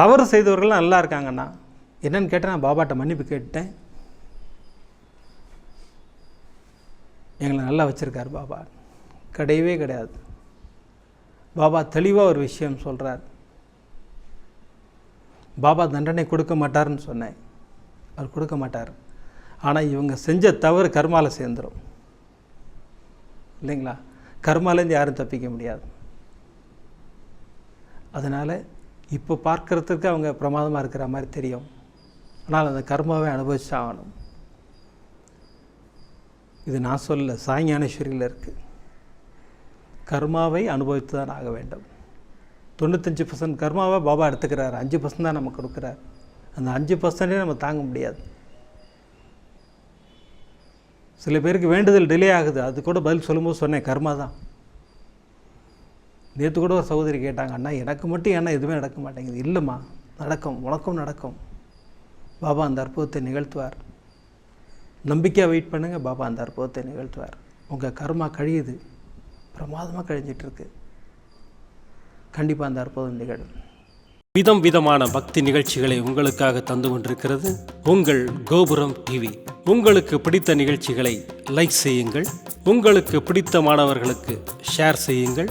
தவறு செய்தவர்கள் நல்லா இருக்காங்கண்ணா. என்னன்னு கேட்டேன் நான் பாபாட்ட மன்னிப்பு கேட்டேன். எங்களை நல்லா வச்சுருக்கார் பாபா. கிடையவே கிடையாது. பாபா தெளிவாக ஒரு விஷயம் சொல்கிறார் பாபா தண்டனை கொடுக்க மாட்டாருன்னு சொன்னேன். அவர் கொடுக்க மாட்டார். ஆனால் இவங்க செஞ்ச தவறு கர்மாவில் சேர்ந்துடும் இல்லைங்களா? கர்மாலேருந்து யாரும் தப்பிக்க முடியாது. அதனால் இப்போ பார்க்கறதுக்கு அவங்க பிரமாதமாக இருக்கிற மாதிரி தெரியும். ஆனால் அந்த கர்மாவை அனுபவிச்சாகணும். இது நான் சொல்ல சாய்ஞானேஸ்வரியில் இருக்குது கர்மாவை அனுபவித்து தான் ஆக வேண்டும். தொண்ணூத்தஞ்சு பர்சன்ட் கர்மாவை பாபா எடுத்துக்கிறார். அஞ்சு பர்சன்ட் தான் நமக்கு கொடுக்குறார். அந்த அஞ்சு பர்சன்டே நம்ம தாங்க முடியாது. சில பேருக்கு வேண்டுதல் டிலே ஆகுது. அது கூட பதில் சொல்லும்போது சொன்னேன் கர்மா தான். நேற்று கூட ஒரு சகோதரி கேட்டாங்க அண்ணா எனக்கு மட்டும் ஏன்னா எதுவுமே நடக்க மாட்டேங்குது. இல்லைம்மா நடக்கும் உனக்கும் நடக்கும். பாபா அந்த அற்புதத்தை நிகழ்த்துவார். நம்பிக்கையாக வெயிட் பண்ணுங்கள் பாபா அந்த அற்புதத்தை நிகழ்த்துவார். உங்கள் கர்மா கழியுது. பிரமாதமாக கழிஞ்சிட்ருக்கு. கண்டிப்பாக அந்த அற்புதம் நிகழும். விதம் விதமான பக்தி நிகழ்ச்சிகளை உங்களுக்காக தந்து கொண்டிருக்கிறது உங்கள் கோபுரம் டிவி உங்களுக்கு பிடித்த நிகழ்ச்சிகளை லைக் செய்யுங்கள். உங்களுக்கு பிடித்த மாணவர்களுக்கு ஷேர் செய்யுங்கள்.